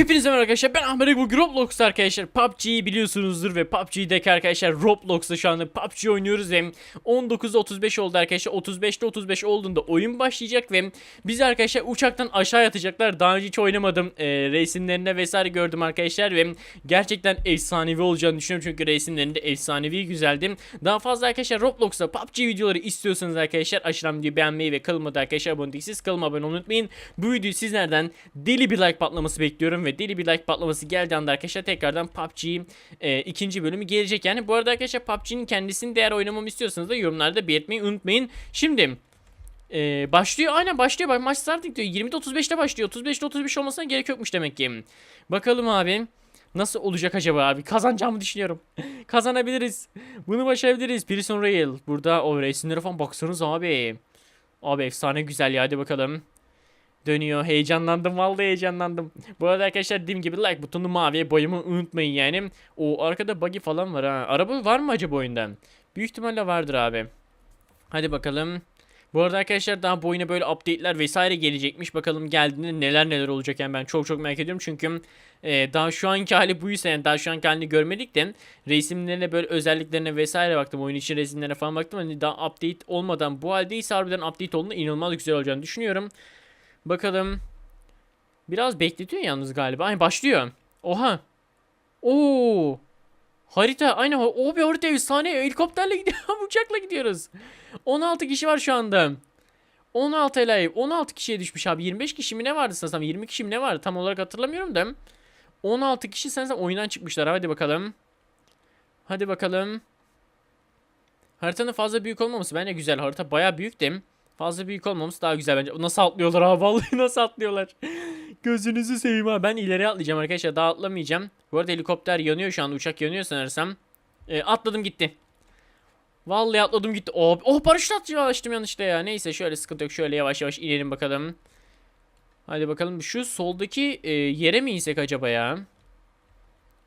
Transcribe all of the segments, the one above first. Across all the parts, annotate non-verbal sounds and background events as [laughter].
Hepinize merhaba arkadaşlar ben Ahmet bugün Roblox'ta arkadaşlar PUBG'yi biliyorsunuzdur ve PUBG'deki arkadaşlar Roblox'ta şu anda PUBG oynuyoruz ve 19'da 35 oldu arkadaşlar. 35'te 35 olduğunda oyun başlayacak ve bizi arkadaşlar uçaktan aşağı atacaklar. Daha önce hiç oynamadım e, resimlerinde vesaire gördüm arkadaşlar ve gerçekten efsanevi olacağını düşünüyorum çünkü resimlerinde efsanevi güzeldi. Daha fazla arkadaşlar Roblox'ta PUBG videoları istiyorsanız arkadaşlar aşağıdan videoyu beğenmeyi ve kanalıma da arkadaşlar abone değilseniz kanalıma abone unutmayın. Bu videoyu sizlerden deli bir like patlaması bekliyorum ve deli bir like patlaması geldiği anda arkadaşlar tekrardan PUBG e, ikinci bölümü gelecek yani. Bu arada arkadaşlar PUBG'nin kendisini değer oynamamı istiyorsanız da yorumlarda belirtmeyi unutmayın. Şimdi e, başlıyor aynen başlıyor bak maç starting diyor 20'de 35'te başlıyor 35'te 35 olmasına gerek yokmuş demek ki. Bakalım abi nasıl olacak acaba abi kazanacağımı düşünüyorum. [laughs] Kazanabiliriz. Bunu başarabiliriz. Prison Rail. Burada o resimlere falan baksanız abi. Abi efsane güzel ya hadi bakalım. Dönüyor. Heyecanlandım. Vallahi heyecanlandım. Bu arada arkadaşlar dediğim gibi like butonunu maviye boyamayı unutmayın yani. O arkada buggy falan var ha. Araba var mı acaba oyunda? Büyük ihtimalle vardır abi. Hadi bakalım. Bu arada arkadaşlar daha bu oyuna böyle update'ler vesaire gelecekmiş. Bakalım geldiğinde neler neler olacak yani ben çok çok merak ediyorum. Çünkü e, daha şu anki hali buysa yani daha şu anki halini görmedik de resimlerine böyle özelliklerine vesaire baktım. Oyun için resimlerine falan baktım. Hani daha update olmadan bu haldeyse harbiden update olduğunda inanılmaz güzel olacağını düşünüyorum. Bakalım. Biraz bekletiyor yalnız galiba. Ay başlıyor. Oha. Oo. Harita aynen o bir harita efsane helikopterle gidiyor [laughs] uçakla gidiyoruz. 16 kişi var şu anda. 16 live 16 kişiye düşmüş abi 25 kişi mi ne vardı sanırsam 20 kişi mi ne vardı tam olarak hatırlamıyorum da 16 kişi sanırsam oyundan çıkmışlar hadi bakalım. Hadi bakalım. Haritanın fazla büyük olmaması bence güzel harita baya büyük de fazla büyük olmaması daha güzel bence. Nasıl atlıyorlar abi [laughs] vallahi nasıl atlıyorlar. Gözünüzü seveyim abi. Ben ileri atlayacağım arkadaşlar. Daha atlamayacağım. Bu arada helikopter yanıyor şu anda. Uçak yanıyor sanırsam. E, atladım gitti. Vallahi atladım gitti. Oh, oh paraşüt atıyor açtım yanlışlıkla ya. Neyse şöyle sıkıntı yok. Şöyle yavaş yavaş inelim bakalım. Hadi bakalım. Şu soldaki e, yere mi insek acaba ya?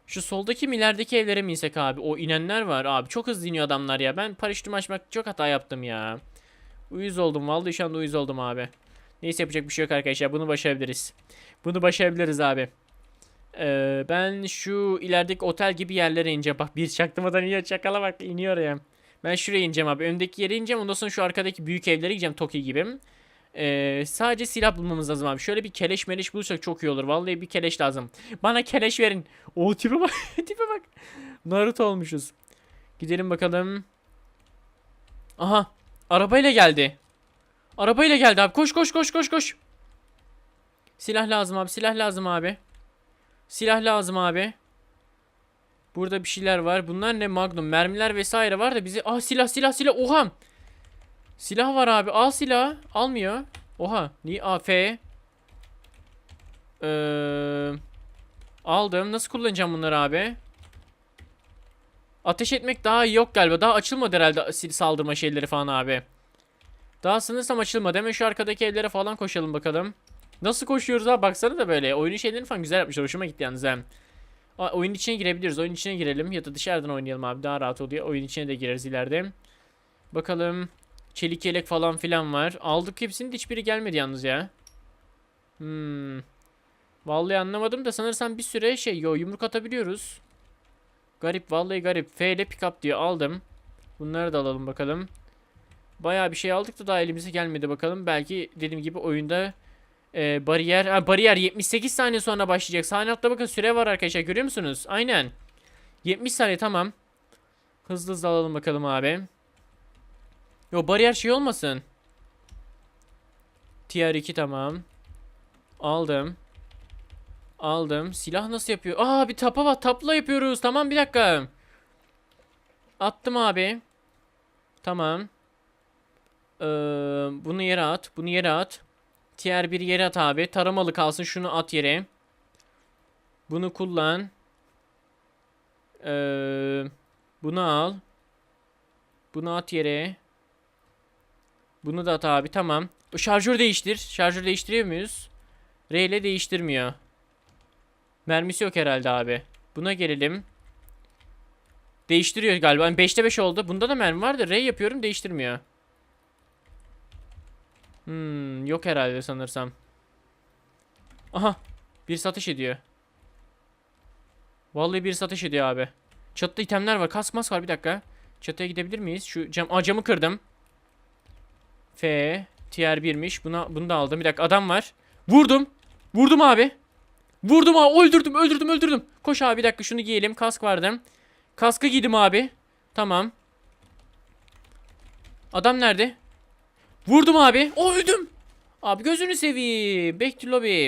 Şu soldaki mi ilerideki evlere mi insek abi? O inenler var abi. Çok hızlı iniyor adamlar ya. Ben paraşütümü açmak çok hata yaptım ya. Uyuz oldum. Vallahi şu anda uyuz oldum abi. Neyse yapacak bir şey yok arkadaşlar. Bunu başarabiliriz. Bunu başarabiliriz abi. Ee, ben şu ilerideki otel gibi yerlere ineceğim. Bak bir çaktırmadan iniyor. Çakala bak iniyor ya. Ben şuraya ineceğim abi. Öndeki yere ineceğim. Ondan sonra şu arkadaki büyük evlere gideceğim. Toki gibi. Ee, sadece silah bulmamız lazım abi. Şöyle bir keleş meleş bulursak çok iyi olur. Vallahi bir keleş lazım. Bana keleş verin. O tipe bak. [laughs] tipe bak. Naruto olmuşuz. Gidelim bakalım. Aha. Arabayla geldi. Arabayla geldi abi. Koş koş koş koş koş. Silah lazım abi. Silah lazım abi. Silah lazım abi. Burada bir şeyler var. Bunlar ne magnum? Mermiler vesaire var da bizi... Ah silah silah silah. Oha. Silah var abi. Al silah. Almıyor. Oha. Niye? A F. Ee, aldım. Nasıl kullanacağım bunları abi? Ateş etmek daha yok galiba. Daha açılmadı herhalde saldırma şeyleri falan abi. Daha sanırsam açılmadı. Hemen şu arkadaki evlere falan koşalım bakalım. Nasıl koşuyoruz abi baksana da böyle. Oyunun şeylerini falan güzel yapmışlar. Hoşuma gitti yalnız hem. Oyun içine girebiliriz. Oyun içine girelim ya da dışarıdan oynayalım abi. Daha rahat oluyor. Oyun içine de gireriz ileride. Bakalım. Çelik yelek falan filan var. Aldık hepsinin de hiçbiri gelmedi yalnız ya. Hmm. Vallahi anlamadım da sanırsam bir süre şey yo yumruk atabiliyoruz. Garip vallahi garip. F ile pick up diyor. Aldım. Bunları da alalım bakalım. Bayağı bir şey aldık da daha elimize gelmedi bakalım. Belki dediğim gibi oyunda e, bariyer ha, bariyer 78 saniye sonra başlayacak. Sahne altta bakın süre var arkadaşlar görüyor musunuz? Aynen. 70 saniye tamam. Hızlı hızlı alalım bakalım abi. Yo bariyer şey olmasın. Tier 2 tamam. Aldım. Aldım. Silah nasıl yapıyor? Aa bir tapa var. Tapla yapıyoruz. Tamam bir dakika. Attım abi. Tamam. Ee, bunu yere at. Bunu yere at. Tier 1 yere at abi. Taramalı kalsın. Şunu at yere. Bunu kullan. Ee, bunu al. Bunu at yere. Bunu da at abi. Tamam. Şarjör değiştir. Şarjör değiştiriyor muyuz? R ile değiştirmiyor. Mermisi yok herhalde abi. Buna gelelim. Değiştiriyor galiba. Yani 5'te 5 oldu. Bunda da mermi var da R yapıyorum değiştirmiyor. Hmm, yok herhalde sanırsam. Aha. Bir satış ediyor. Vallahi birisi ateş ediyor abi. Çatıda itemler var. Kask mask var bir dakika. Çatıya gidebilir miyiz? Şu cam, Aa, camı kırdım. F tier 1'miş. Buna bunu da aldım. Bir dakika adam var. Vurdum. Vurdum abi. Vurdum abi. Öldürdüm, öldürdüm, öldürdüm. Koş abi bir dakika şunu giyelim. Kask vardı. Kaskı giydim abi. Tamam. Adam nerede? Vurdum abi. O öldüm. Abi gözünü seveyim. Back to lobby.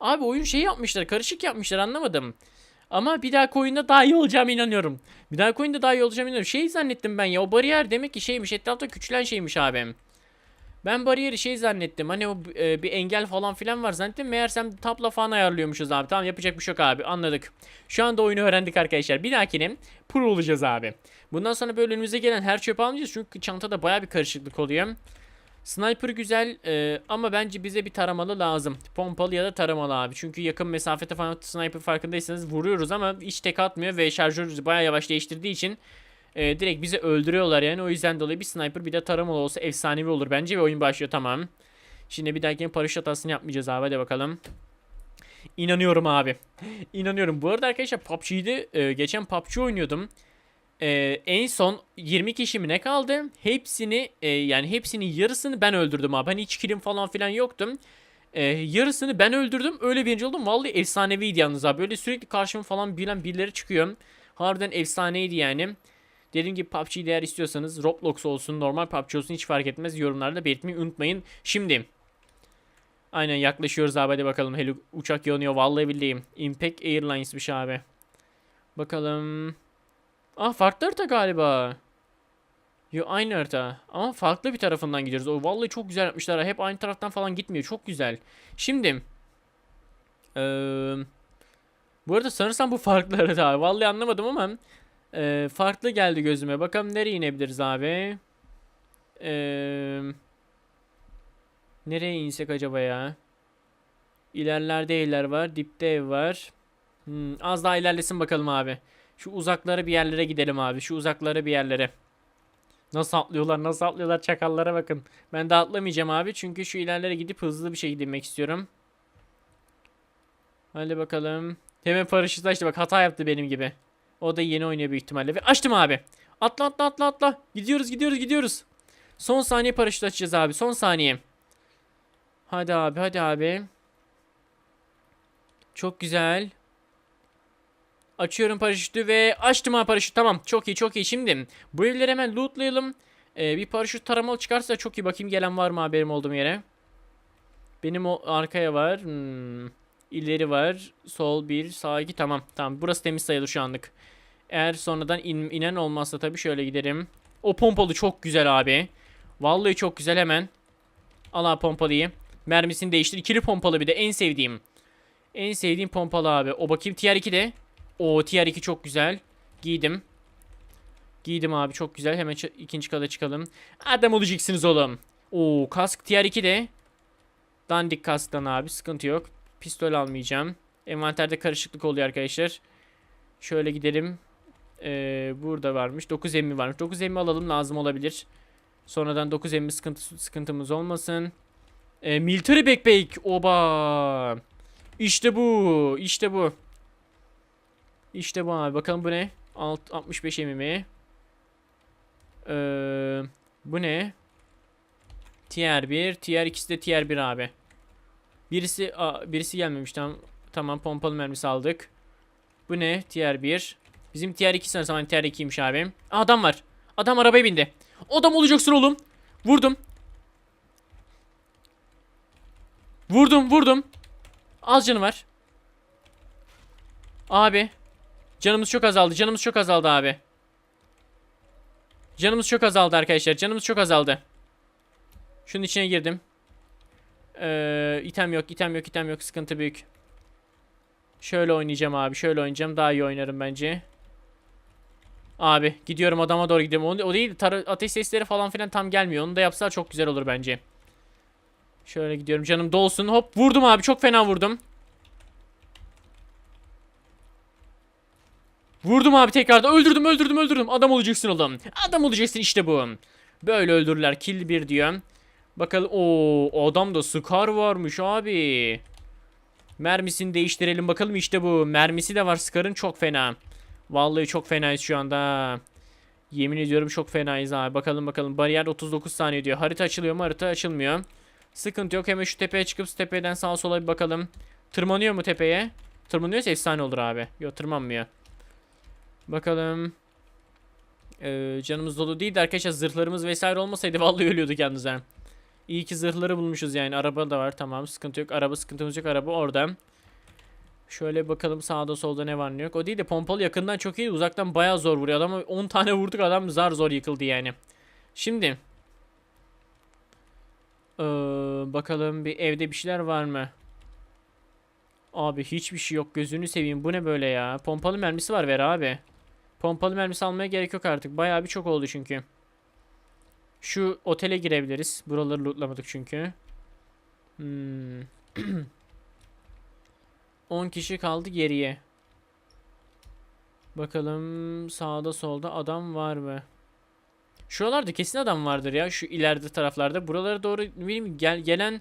Abi oyun şey yapmışlar. Karışık yapmışlar anlamadım. Ama bir dahaki oyunda daha iyi olacağıma inanıyorum. Bir dahaki oyunda daha iyi olacağıma inanıyorum. Şey zannettim ben ya. O bariyer demek ki şeymiş. Etrafta küçülen şeymiş abim. Ben bariyeri şey zannettim. Hani o e, bir engel falan filan var zannettim. Meğersem tapla falan ayarlıyormuşuz abi. Tamam yapacak bir şey yok abi. Anladık. Şu anda oyunu öğrendik arkadaşlar. Bir dahakine pro olacağız abi. Bundan sonra böyle önümüze gelen her çöpü almayacağız. Çünkü çantada baya bir karışıklık oluyor. Sniper güzel e, ama bence bize bir taramalı lazım. Pompalı ya da taramalı abi. Çünkü yakın mesafede falan sniper farkındaysanız vuruyoruz ama hiç tek atmıyor ve şarjör baya yavaş değiştirdiği için e, direkt bizi öldürüyorlar yani. O yüzden dolayı bir sniper bir de taramalı olsa efsanevi olur bence ve oyun başlıyor tamam. Şimdi bir dahaki paraşüt hatasını yapmayacağız abi hadi bakalım. İnanıyorum abi. [laughs] İnanıyorum. Bu arada arkadaşlar PUBG'de e, geçen PUBG oynuyordum. Ee, en son 20 kişi mi ne kaldı? Hepsini e, yani hepsinin yarısını ben öldürdüm abi. Hani hiç kilim falan filan yoktum. Ee, yarısını ben öldürdüm. Öyle birinci oldum. Vallahi efsaneviydi yalnız abi. Böyle sürekli karşıma falan bilen birileri çıkıyor. Harbiden efsaneydi yani. Dediğim gibi PUBG'yi eğer istiyorsanız Roblox olsun, normal PUBG olsun hiç fark etmez. Yorumlarda belirtmeyi unutmayın. Şimdi Aynen yaklaşıyoruz abi hadi bakalım. Heli uçak yanıyor vallahi billahi. Impact Airlines'miş abi. Bakalım. Ah farklı harita galiba. Yo aynı harita. Ama farklı bir tarafından gidiyoruz. O vallahi çok güzel yapmışlar. Hep aynı taraftan falan gitmiyor. Çok güzel. Şimdi. Eee bu arada sanırsam bu farklı harita. Vallahi anlamadım ama. Eee, farklı geldi gözüme. Bakalım nereye inebiliriz abi. Eee nereye insek acaba ya? İlerlerde evler var. Dipte ev var. Hmm, az daha ilerlesin bakalım abi. Şu uzaklara bir yerlere gidelim abi. Şu uzaklara bir yerlere. Nasıl atlıyorlar nasıl atlıyorlar çakallara bakın. Ben de atlamayacağım abi. Çünkü şu ilerlere gidip hızlı bir şekilde inmek istiyorum. Hadi bakalım. Hemen paraşütü açtı bak hata yaptı benim gibi. O da yeni oynuyor büyük ihtimalle. Ve açtım abi. Atla atla atla atla. Gidiyoruz gidiyoruz gidiyoruz. Son saniye paraşüt açacağız abi. Son saniye. Hadi abi hadi abi. Çok güzel. Açıyorum paraşütü ve açtım ha paraşüt. Tamam çok iyi çok iyi. Şimdi bu evleri hemen lootlayalım. Ee, bir paraşüt taramalı çıkarsa çok iyi. Bakayım gelen var mı haberim olduğum yere. Benim o arkaya var. Hmm. İleri var. Sol bir sağ iki tamam. Tamam burası temiz sayılır şu anlık. Eğer sonradan in- inen olmazsa tabii şöyle giderim. O pompalı çok güzel abi. Vallahi çok güzel hemen. Al abi pompalıyı. Mermisini değiştir. İkili pompalı bir de en sevdiğim. En sevdiğim pompalı abi. O bakayım tier 2 de. O tier 2 çok güzel. Giydim. Giydim abi çok güzel. Hemen ikinci kata çıkalım. Adam olacaksınız oğlum. Oo kask tier 2 de. Dandik kasktan abi sıkıntı yok. Pistol almayacağım. Envanterde karışıklık oluyor arkadaşlar. Şöyle gidelim. Ee, burada varmış. 9 emmi varmış. 9 emmi alalım lazım olabilir. Sonradan 9 emmi sıkıntı, sıkıntımız olmasın. Ee, military backpack. Oba. İşte bu. İşte bu. İşte bu abi. Bakalım bu ne? Alt 65 mm. Ee, bu ne? Tier 1. Tier 2'si de tier 1 abi. Birisi aa, birisi gelmemiş. Tamam. Tamam pompalı mermisi aldık. Bu ne? Tier 1. Bizim tier 2 sanırsam hani tier 2'ymiş abi. Aa, adam var. Adam arabaya bindi. Adam olacaksın oğlum. Vurdum. Vurdum vurdum. Az canı var. Abi. Canımız çok azaldı. Canımız çok azaldı abi. Canımız çok azaldı arkadaşlar. Canımız çok azaldı. Şunun içine girdim. Ee, item yok, item yok, item yok. Sıkıntı büyük. Şöyle oynayacağım abi. Şöyle oynayacağım. Daha iyi oynarım bence. Abi gidiyorum adama doğru gidiyorum. O, o değil ateş sesleri falan filan tam gelmiyor. Onu da yapsalar çok güzel olur bence. Şöyle gidiyorum. Canım dolsun. Hop vurdum abi. Çok fena vurdum. Vurdum abi tekrardan. Öldürdüm öldürdüm öldürdüm. Adam olacaksın oğlum. Adam olacaksın işte bu. Böyle öldürürler. Kill bir diyor. Bakalım. o adam da Scar varmış abi. Mermisini değiştirelim bakalım işte bu. Mermisi de var Scar'ın çok fena. Vallahi çok fenayız şu anda. Yemin ediyorum çok fenayız abi. Bakalım bakalım. Bariyer 39 saniye diyor. Harita açılıyor mu? Harita açılmıyor. Sıkıntı yok. Hemen şu tepeye çıkıp tepeden sağa sola bir bakalım. Tırmanıyor mu tepeye? Tırmanıyorsa efsane olur abi. Yok tırmanmıyor. Bakalım. Ee, canımız dolu değil de arkadaşlar zırhlarımız vesaire olmasaydı vallahi ölüyorduk yalnız ha. İyi ki zırhları bulmuşuz yani. Araba da var tamam sıkıntı yok. Araba sıkıntımız yok. Araba orada. Şöyle bakalım sağda solda ne var ne yok. O değil de pompalı yakından çok iyi. Uzaktan bayağı zor vuruyor. Adama 10 tane vurduk adam zar zor yıkıldı yani. Şimdi. Ee, bakalım bir evde bir şeyler var mı? Abi hiçbir şey yok. Gözünü seveyim. Bu ne böyle ya? Pompalı mermisi var ver abi. Pompalı mermisi almaya gerek yok artık. Bayağı bir çok oldu çünkü. Şu otele girebiliriz. Buraları lootlamadık çünkü. Hmm. [clears throat] 10 kişi kaldı geriye. Bakalım sağda solda adam var mı? Şuralarda kesin adam vardır ya. Şu ileride taraflarda. Buralara doğru bileyim gel gelen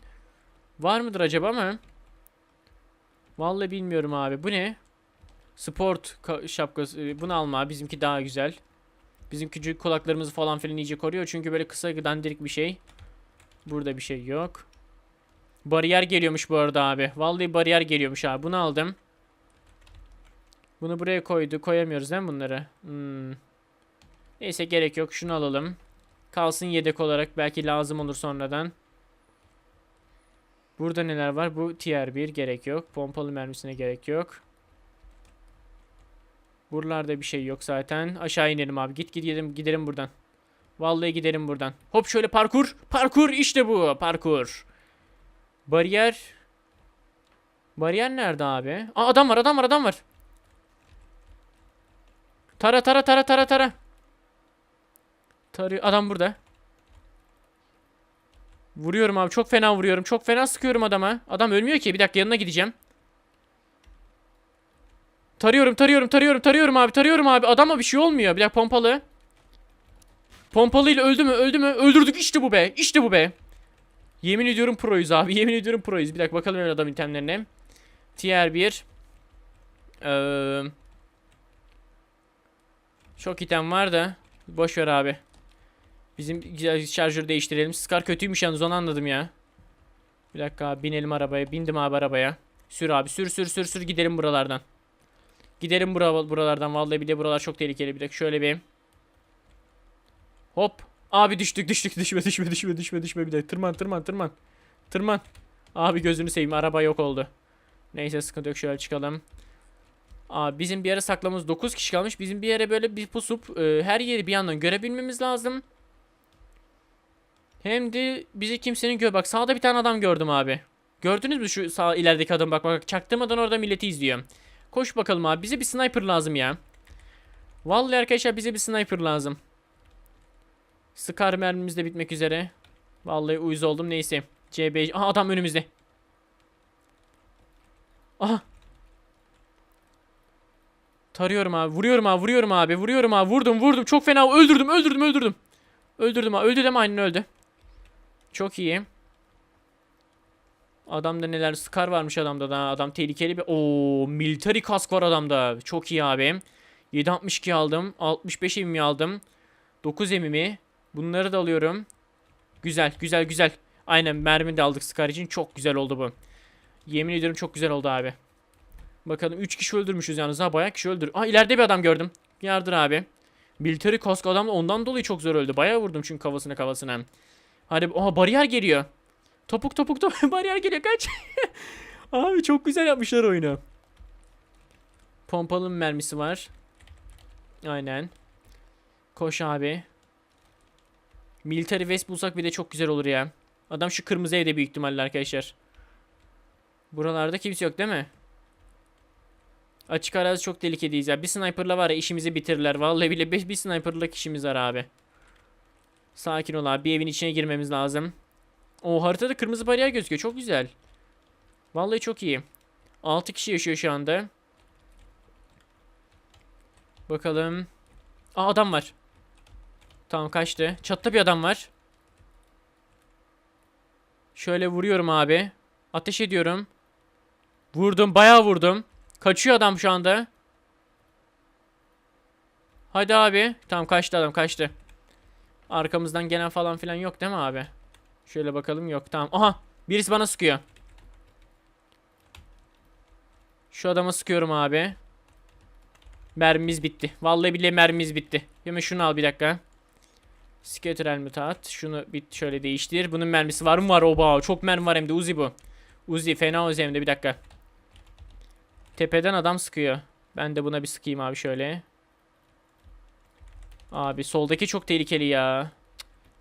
var mıdır acaba ama? Vallahi bilmiyorum abi. Bu ne? Sport ka- şapkası. Ee, Bunu alma. Bizimki daha güzel. Bizim küçük kulaklarımızı falan filan iyice koruyor. Çünkü böyle kısa dandirik bir şey. Burada bir şey yok. Bariyer geliyormuş bu arada abi. Vallahi bariyer geliyormuş abi. Bunu aldım. Bunu buraya koydu. Koyamıyoruz değil mi bunları? Hmm. Neyse gerek yok. Şunu alalım. Kalsın yedek olarak. Belki lazım olur sonradan. Burada neler var? Bu tier 1 gerek yok. Pompalı mermisine gerek yok. Buralarda bir şey yok zaten. Aşağı inelim abi. Git gidelim, gidelim buradan. Vallahi gidelim buradan. Hop şöyle parkur. Parkur işte bu. Parkur. Bariyer. Bariyer nerede abi? Aa adam var adam var adam var. Tara tara tara tara tara. Tarıyor. Adam burada. Vuruyorum abi. Çok fena vuruyorum. Çok fena sıkıyorum adama. Adam ölmüyor ki. Bir dakika yanına gideceğim. Tarıyorum, tarıyorum, tarıyorum, tarıyorum abi, tarıyorum abi. Adama bir şey olmuyor. Bir dakika pompalı. Pompalıyla öldü mü? Öldü mü? Öldürdük. İşte bu be. İşte bu be. Yemin ediyorum proyuz abi. [laughs] Yemin ediyorum proyuz. Bir dakika bakalım öyle adam itemlerine. Tier 1. Ee, çok item var da. Boş abi. Bizim şarjörü değiştirelim. Scar kötüymüş yalnız onu anladım ya. Bir dakika abi binelim arabaya. Bindim abi arabaya. Sür abi sür sür sür sür gidelim buralardan. Gidelim bura, buralardan. Vallahi bir de buralar çok tehlikeli. Bir dakika şöyle bir. Hop. Abi düştük düştük [laughs] düşme düşme düşme düşme düşme bir de. Tırman tırman tırman. Tırman. Abi gözünü seveyim araba yok oldu. Neyse sıkıntı yok şöyle çıkalım. Abi bizim bir yere saklamamız 9 kişi kalmış. Bizim bir yere böyle bir pusup e, her yeri bir yandan görebilmemiz lazım. Hem de bizi kimsenin gör bak sağda bir tane adam gördüm abi. Gördünüz mü şu sağ ilerideki adam bak bak çaktırmadan orada milleti izliyor. Koş bakalım abi bize bir sniper lazım ya. Vallahi arkadaşlar bize bir sniper lazım. Scar mermimiz de bitmek üzere. Vallahi uyuz oldum neyse. CB Aha adam önümüzde. Aha. Tarıyorum abi. Vuruyorum abi. Vuruyorum abi. Vuruyorum abi. Vurdum vurdum. Çok fena. Öldürdüm öldürdüm öldürdüm. Öldürdüm abi. Öldü deme aynen öldü. Çok iyi. Adamda neler Scar varmış adamda da. Adam tehlikeli bir. Oo, military kask var adamda. Çok iyi abi. 762 aldım. 65 emmi aldım. 9 emimi. Bunları da alıyorum. Güzel, güzel, güzel. Aynen mermi de aldık Scar için. Çok güzel oldu bu. Yemin ediyorum çok güzel oldu abi. Bakalım 3 kişi öldürmüşüz yalnız ha bayağı kişi öldür. Aa ileride bir adam gördüm. Yardır abi. Military kask adam da ondan dolayı çok zor öldü. Bayağı vurdum çünkü kafasına kafasına. Hadi oha bariyer geliyor. Topuk topuk topuk [laughs] bariyer geliyor kaç. [laughs] abi çok güzel yapmışlar oyunu. Pompalı mermisi var. Aynen. Koş abi. Military vest bulsak bir de çok güzel olur ya. Adam şu kırmızı evde büyük ihtimalle arkadaşlar. Buralarda kimse yok değil mi? Açık arazi çok tehlikeliyiz ya. Bir sniperla var ya işimizi bitirirler. Vallahi bile bir, bir sniperla işimiz var abi. Sakin ol abi. Bir evin içine girmemiz lazım. O haritada kırmızı bariyer gözüküyor. Çok güzel. Vallahi çok iyi. 6 kişi yaşıyor şu anda. Bakalım. Aa adam var. Tamam kaçtı. Çatta bir adam var. Şöyle vuruyorum abi. Ateş ediyorum. Vurdum bayağı vurdum. Kaçıyor adam şu anda. Hadi abi. Tamam kaçtı adam kaçtı. Arkamızdan gelen falan filan yok değil mi abi? Şöyle bakalım yok tamam. Aha birisi bana sıkıyor. Şu adama sıkıyorum abi. Mermimiz bitti. Vallahi billahi mermimiz bitti. Hemen şunu al bir dakika. Scatter helmet at. Şunu bir şöyle değiştir. Bunun mermisi var mı? Var oba. Çok mermi var hem de Uzi bu. Uzi fena Uzi hem de bir dakika. Tepeden adam sıkıyor. Ben de buna bir sıkayım abi şöyle. Abi soldaki çok tehlikeli ya.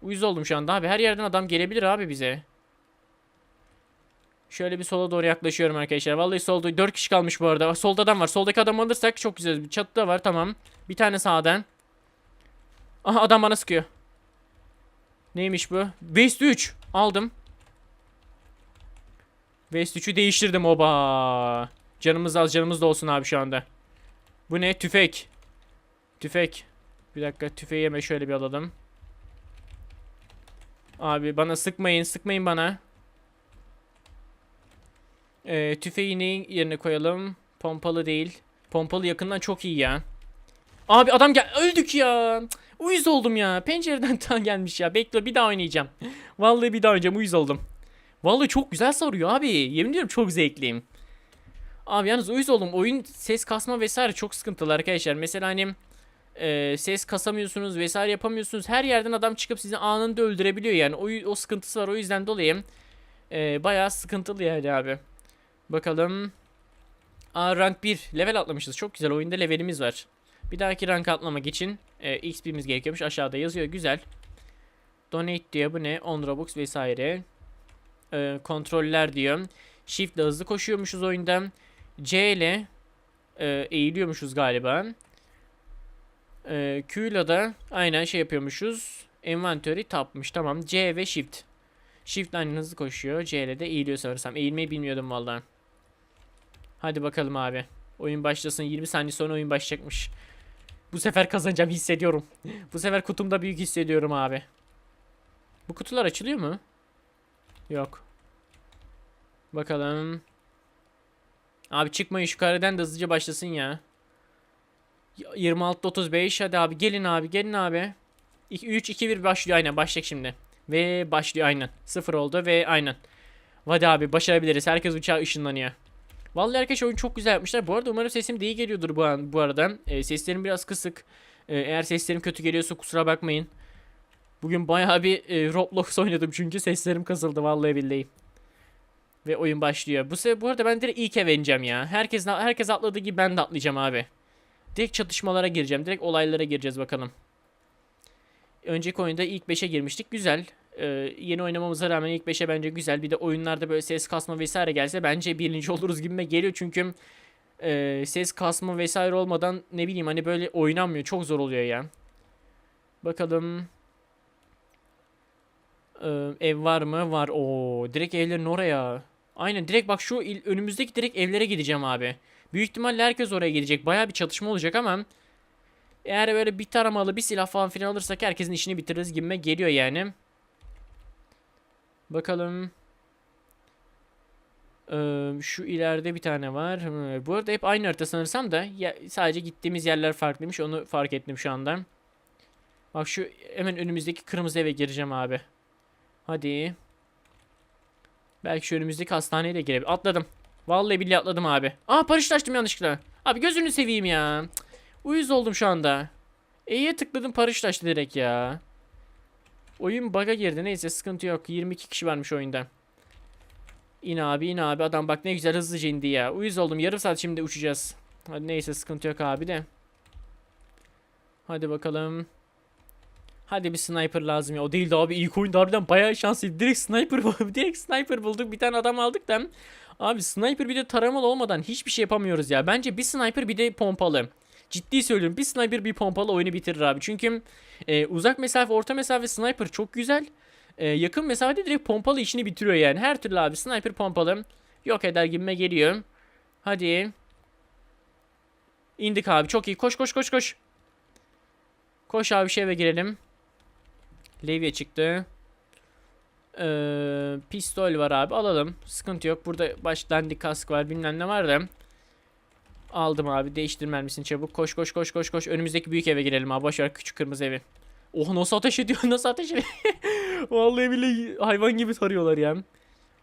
Uyuz oldum şu anda abi. Her yerden adam gelebilir abi bize. Şöyle bir sola doğru yaklaşıyorum arkadaşlar. Vallahi solda 4 kişi kalmış bu arada. Solda adam var. Soldaki adam alırsak çok güzel. Bir çatıda var tamam. Bir tane sağdan. Aha adam bana sıkıyor. Neymiş bu? West 3. Aldım. West 3'ü değiştirdim oba. Canımız az canımız da olsun abi şu anda. Bu ne? Tüfek. Tüfek. Bir dakika tüfeği hemen şöyle bir alalım. Abi bana sıkmayın sıkmayın bana. Ee, tüfeği yerine koyalım? Pompalı değil. Pompalı yakından çok iyi ya. Abi adam gel öldük ya. Uyuz oldum ya. Pencereden [laughs] tan gelmiş ya. Bekle bir daha oynayacağım. Vallahi bir daha oynayacağım. Uyuz oldum. Vallahi çok güzel sarıyor abi. Yemin ediyorum çok zevkliyim. Abi yalnız uyuz oldum. Oyun ses kasma vesaire çok sıkıntılı arkadaşlar. Mesela hani e, ses kasamıyorsunuz vesaire yapamıyorsunuz. Her yerden adam çıkıp sizi anında öldürebiliyor yani. O, o sıkıntısı var. O yüzden dolayı e, bayağı sıkıntılı yani abi. Bakalım. Aa rank 1. Level atlamışız. Çok güzel. Oyunda levelimiz var. Bir dahaki rank atlamak için e, XP'miz gerekiyormuş. Aşağıda yazıyor. Güzel. Donate diyor. Bu ne? 10 Robux vesaire. E, kontroller diyor. Shift ile hızlı koşuyormuşuz oyunda. C ile e, eğiliyormuşuz galiba. E, Q ile de aynen şey yapıyormuşuz. Inventory tapmış. Tamam. C ve Shift. Shift aynı hızlı koşuyor. C ile de eğiliyor sanırsam. Eğilmeyi bilmiyordum vallahi. Hadi bakalım abi. Oyun başlasın. 20 saniye sonra oyun başlayacakmış. Bu sefer kazanacağım hissediyorum. [laughs] Bu sefer kutumda büyük hissediyorum abi. Bu kutular açılıyor mu? Yok. Bakalım. Abi çıkmayın şu kareden de hızlıca başlasın ya. 26 35 hadi abi gelin abi gelin abi. 3 2 1 başlıyor aynen başlayacak şimdi. Ve başlıyor aynen. 0 oldu ve aynen. Hadi abi başarabiliriz. Herkes uçağa ışınlanıyor. Vallahi arkadaşlar oyun çok güzel yapmışlar. Bu arada umarım sesim de iyi geliyordur bu, an, bu arada. E, seslerim biraz kısık. E, eğer seslerim kötü geliyorsa kusura bakmayın. Bugün bayağı bir e, Roblox [laughs] oynadım çünkü seslerim kısıldı vallahi billahi. Ve oyun başlıyor. Bu bu arada ben direkt ilk eve ineceğim ya. Herkes herkes atladığı gibi ben de atlayacağım abi. Direkt çatışmalara gireceğim. Direkt olaylara gireceğiz bakalım. Önceki oyunda ilk 5'e girmiştik. Güzel. Ee, yeni oynamamıza rağmen ilk 5'e bence güzel. Bir de oyunlarda böyle ses kasma vesaire gelse bence birinci oluruz gibime geliyor. Çünkü e, ses kasma vesaire olmadan ne bileyim hani böyle oynanmıyor. Çok zor oluyor ya. Bakalım. Ee, ev var mı? Var. Oo, direkt evlerin oraya. Aynen direkt bak şu önümüzdeki direkt evlere gideceğim abi. Büyük ihtimalle herkes oraya gidecek. Baya bir çatışma olacak ama eğer böyle bir taramalı bir silah falan filan alırsak herkesin işini bitiririz gibime geliyor yani. Bakalım. Ee, şu ileride bir tane var. Bu arada hep aynı harita sanırsam da ya, sadece gittiğimiz yerler farklıymış. Onu fark ettim şu anda. Bak şu hemen önümüzdeki kırmızı eve gireceğim abi. Hadi. Belki şu önümüzdeki hastaneye de girebilirim. Atladım. Vallahi billahi atladım abi. Aa paraşüt açtım yanlışlıkla. Abi gözünü seveyim ya. Uyuz oldum şu anda. E'ye tıkladım paraşüt direkt ya. Oyun bug'a girdi. Neyse sıkıntı yok. 22 kişi varmış oyunda. İn abi in abi. Adam bak ne güzel hızlıca indi ya. Uyuz oldum. Yarım saat şimdi uçacağız. Hadi neyse sıkıntı yok abi de. Hadi bakalım. Hadi bir sniper lazım ya. O değil de abi ilk oyunda harbiden bayağı şanslıydı. Direkt sniper. [laughs] Direkt sniper bulduk. Bir tane adam aldık da. Abi sniper bir de taramalı olmadan hiçbir şey yapamıyoruz ya. Bence bir sniper bir de pompalı. Ciddi söylüyorum. Bir sniper bir pompalı oyunu bitirir abi. Çünkü e, uzak mesafe, orta mesafe sniper çok güzel. E, yakın mesafede direkt pompalı işini bitiriyor yani. Her türlü abi sniper pompalı yok eder gibime geliyor. Hadi. İndik abi. Çok iyi. Koş koş koş koş. Koş abi şu eve girelim. Levye çıktı. Ee, pistol var abi alalım. Sıkıntı yok. Burada baş dandik kask var bilmem ne var da. Aldım abi. Değiştir mermisini çabuk. Koş koş koş koş koş. Önümüzdeki büyük eve girelim abi. Boş ver küçük kırmızı evi. Oh nasıl ateş ediyor [laughs] nasıl ateş ediyor. [laughs] Vallahi billahi hayvan gibi tarıyorlar ya.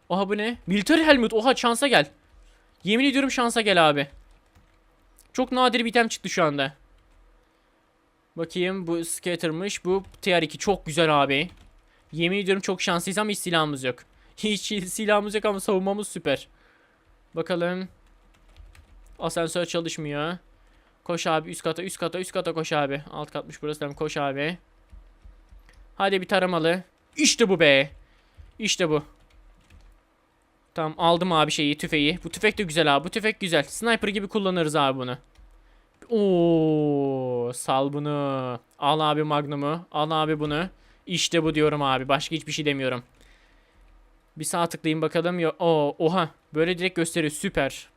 Oha bu ne? Military helmet. Oha şansa gel. Yemin ediyorum şansa gel abi. Çok nadir bir item çıktı şu anda. Bakayım bu scatter'mış. Bu TR2 çok güzel abi. Yemin ediyorum çok şanslıyız ama hiç silahımız yok. [laughs] Hiç silahımız yok ama savunmamız süper. Bakalım. Asansör çalışmıyor. Koş abi üst kata üst kata üst kata koş abi. Alt katmış burası tamam koş abi. Hadi bir taramalı. İşte bu be. İşte bu. Tamam aldım abi şeyi tüfeği. Bu tüfek de güzel abi. Bu tüfek güzel. Sniper gibi kullanırız abi bunu. Oo, sal bunu. Al abi magnumu. Al abi bunu. İşte bu diyorum abi. Başka hiçbir şey demiyorum. Bir sağ tıklayayım bakalım. Yo Oo, oha. Böyle direkt gösteriyor. Süper.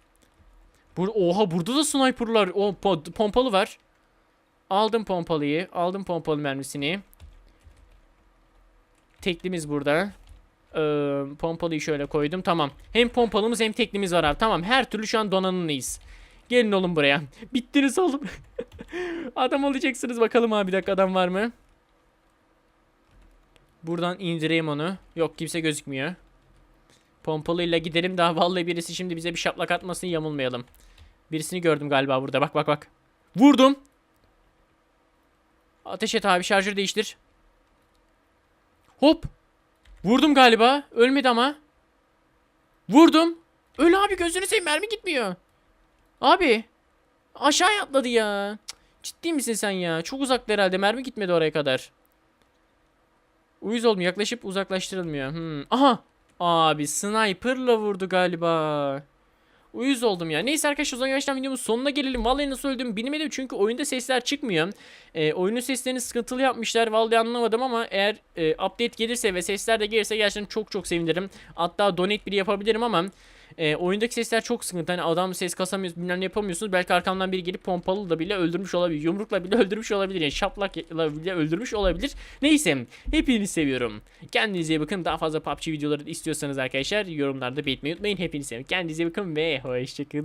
Bur oha burada da sniperlar. O po- pompalı var. Aldım pompalıyı. Aldım pompalı mermisini. Teklimiz burada. Ee, pompalıyı şöyle koydum. Tamam. Hem pompalımız hem teklimiz var abi. Tamam. Her türlü şu an donanımlıyız. Gelin oğlum buraya. [laughs] Bittiniz oğlum. [laughs] adam olacaksınız bakalım abi. Bir dakika adam var mı? Buradan indireyim onu. Yok kimse gözükmüyor. Pompalıyla gidelim daha vallahi birisi şimdi bize bir şaplak atmasın yamulmayalım. Birisini gördüm galiba burada. Bak bak bak. Vurdum. Ateş et abi şarjör değiştir. Hop. Vurdum galiba. Ölmedi ama. Vurdum. Öl abi gözünü seveyim mermi gitmiyor. Abi. Aşağıya atladı ya. Ciddi misin sen ya? Çok uzakta herhalde. Mermi gitmedi oraya kadar. Uyuz oldum. Yaklaşıp uzaklaştırılmıyor. Hmm. Aha. Abi sniper'la vurdu galiba. Uyuz oldum ya. Neyse arkadaşlar o zaman yavaştan videomun sonuna gelelim. Vallahi nasıl öldüğümü bilmedim çünkü oyunda sesler çıkmıyor. Ee, oyunun seslerini sıkıntılı yapmışlar. Vallahi anlamadım ama eğer e, update gelirse ve sesler de gelirse gerçekten çok çok sevinirim. Hatta donate biri yapabilirim ama e, oyundaki sesler çok sıkıntı. Hani adam ses kasamıyoruz bilmem ne yapamıyorsunuz. Belki arkamdan biri gelip pompalı da bile öldürmüş olabilir. Yumrukla bile [laughs] öldürmüş olabilir. Yani şaplakla bile öldürmüş olabilir. Neyse hepinizi seviyorum. Kendinize iyi bakın. Daha fazla PUBG videoları istiyorsanız arkadaşlar yorumlarda belirtmeyi unutmayın. Hepinizi seviyorum. Kendinize iyi bakın ve hoşçakalın.